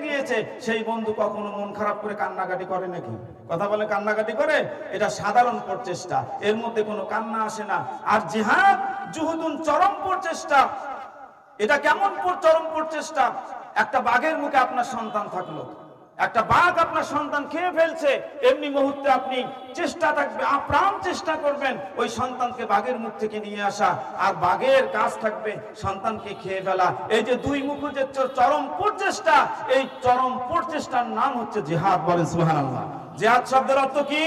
গিয়েছে, সেই বন্ধু কখনো মন খারাপ করে কান্নাকাটি করে নাকি? কথা বলে কান্নাকাটি করে? এটা সাধারণ প্রচেষ্টা। এর মধ্যে কোনো কান্না আসে না। আর জিহাদ, জুহুদুন চরম প্রচেষ্টা। এটা কেমন চরম প্রচেষ্টা? একটা বাঘের মুখে আপনার সন্তান থাকল। একটা বাঘ আপনার সন্তান খেয়ে ফেলছে, এমনি মুহূর্তে আপনি চেষ্টা থাকবে, আপ্রাণ চেষ্টা করবেন, ওই সন্তানকে বাঘের মুখ থেকে নিয়ে আসা, আর বাঘের কাজ থাকবে সন্তানকে খেয়ে ফেলা। এই যে দুই মুখ যে চরম প্রচেষ্টা, এই চরম প্রচেষ্টার নাম হচ্ছে জেহাদ বলেন, সুবহানাল্লাহ। জেহাদ শব্দের অর্থ কি?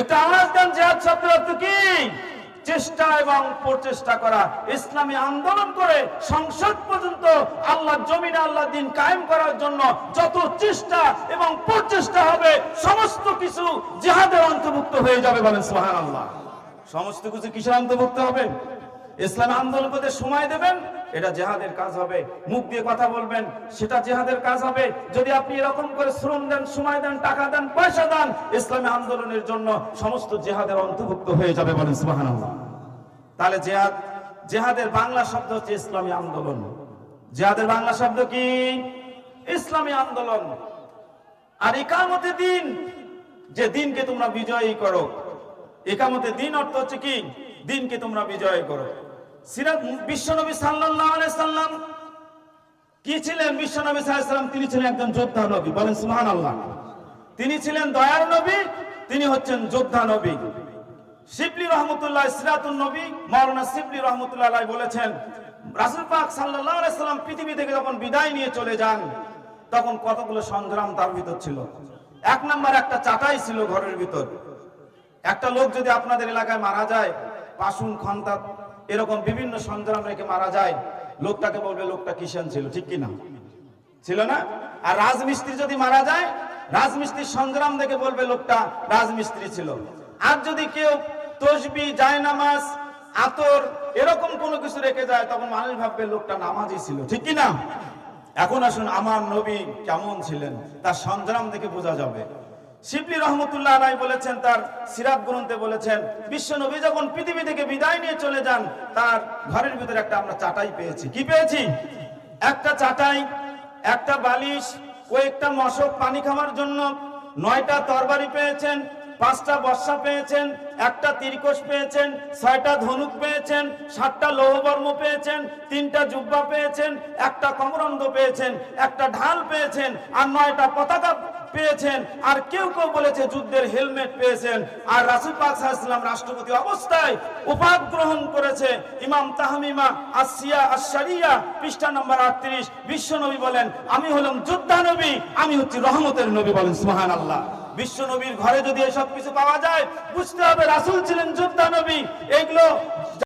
একটা আওয়াজ দেন, জেহাদ শব্দের অর্থ কি? চেষ্টা এবং প্রচেষ্টা করা। ইসলামী আন্দোলন করে সংসদ পর্যন্ত আল্লাহ জমিনে আল্লাহ দিন কায়েম করার জন্য যত চেষ্টা এবং প্রচেষ্টা হবে, সমস্ত কিছু জিহাদের অন্তর্ভুক্ত হয়ে যাবে বলেন সোহান আল্লাহ সমস্ত কিছু কিসের অন্তর্ভুক্ত হবে? ইসলামী আন্দোলন করতে সময় দেবেন এটা জেহাদের কাজ হবে। মুখ দিয়ে কথা বলবেন, সেটা জেহাদের কাজ হবে। যদি আপনি এরকম করে শ্রম দেন, সময় দেন, টাকা দেন, পয়সা দেন, ইসলামী আন্দোলনের জন্য সমস্ত জেহাদের অন্তর্ভুক্ত হয়ে যাবে বলেন সুবহানাল্লাহ। তাহলে জেহাদ, জেহাদের বাংলা শব্দ হচ্ছে ইসলামী আন্দোলন। জেহাদের বাংলা শব্দ কি? ইসলামী আন্দোলন। আর একামতে দিন, যে দিনকে তোমরা বিজয়ী করো একামতে দিন অর্থ হচ্ছে কি? দিনকে তোমরা বিজয় করো। সিরাত বিশ্বনবী সাল্লাল্লাহু আলাইহি সাল্লাম কি ছিলেন? বিশ্বনবী সাল্লাল্লাহু তিনি ছিলেন একজন যোদ্ধা নবী। বলেন সুবহানাল্লাহ। তিনি ছিলেন দয়ার নবী, তিনি হচ্ছেন যোদ্ধা নবী। শিবলি রহমতুল্লাহ, সিরাতুন নবী, মাওলানা শিবলি রহমতুল্লাহ বলেছেন, রাসূল পাক সাল্লাল্লাহু আলাইহি সাল্লাম পৃথিবী থেকে যখন বিদায় নিয়ে চলে যান, তখন কতগুলো সংগ্রাম তার ভিতর ছিল? এক নাম্বার একটা চাটাই ছিল ঘরের ভিতর। একটা লোক যদি আপনাদের এলাকায় মারা যায় পাশুন খন্তা এরকম বিভিন্ন সংগ্রাম রেখে মারা যায়, লোকটাকে বলবে, লোকটা কিষান ছিল। ঠিক কিনা? ছিল না? আর রাজমিস্ত্রি যদি মারা যায়, রাজমিস্ত্রির সংগ্রাম দেখে বলবে, লোকটা রাজমিস্ত্রি ছিল। আর যদি কেউ তসবি, জায়নামাজ, আতর এরকম কোনো কিছু রেখে যায়, তখন মানুষ ভাববে, লোকটা নামাজই ছিল। ঠিক কি না এখন আসুন, আমার নবী কেমন ছিলেন, তার সংগ্রাম দেখে বোঝা যাবে। শিবলি রহমতুল্লাহ রায় বলেছেন, তার সিরাপ গ্রন্থে বলেছেন, বিশ্ব নবী যখন পৃথিবী থেকে বিদায় নিয়ে চলে যান, তার ঘরের ভিতরে একটা আমরা চাটাই পেয়েছি। কি পেয়েছি? একটা চাটাই, একটা বালিশ, কয়েকটা মশক পানি খাওয়ার জন্য নয়টা তরবারি পেয়েছেন পাঁচটা বর্ষা পেয়েছেন, একটা তিরকোশ পেয়েছেন, ছয়টা ধনুক পেয়েছেন, সাতটা লৌহবর্ম পেয়েছেন, তিনটা জুব্বা পেয়েছেন, একটা কমরন্দ পেয়েছেন, একটা ঢাল পেয়েছেন, আর নয়টা পতাকা পেয়েছেন, আর কেউ কেউ বলেছে যুদ্ধের হেলমেট পেয়েছেন। আর রাসুল পাক সাল্লাম রাষ্ট্রপতি অবস্থায় উপাধ গ্রহণ করেছে। ইমাম তাহমিমা আসিয়া আশারিয়া পৃষ্ঠা নম্বর আটত্রিশ, বিশ্ব নবী বলেন, আমি হলাম যোদ্ধা নবী, আমি হচ্ছি রহমতের নবী বলেন সুহান আল্লাহ বিশ্ব নবীর ঘরে যদি এসব কিছু পাওয়া যায়, বুঝতে হবে রাসুল ছিলেন যোদ্ধা নবী। এগুলো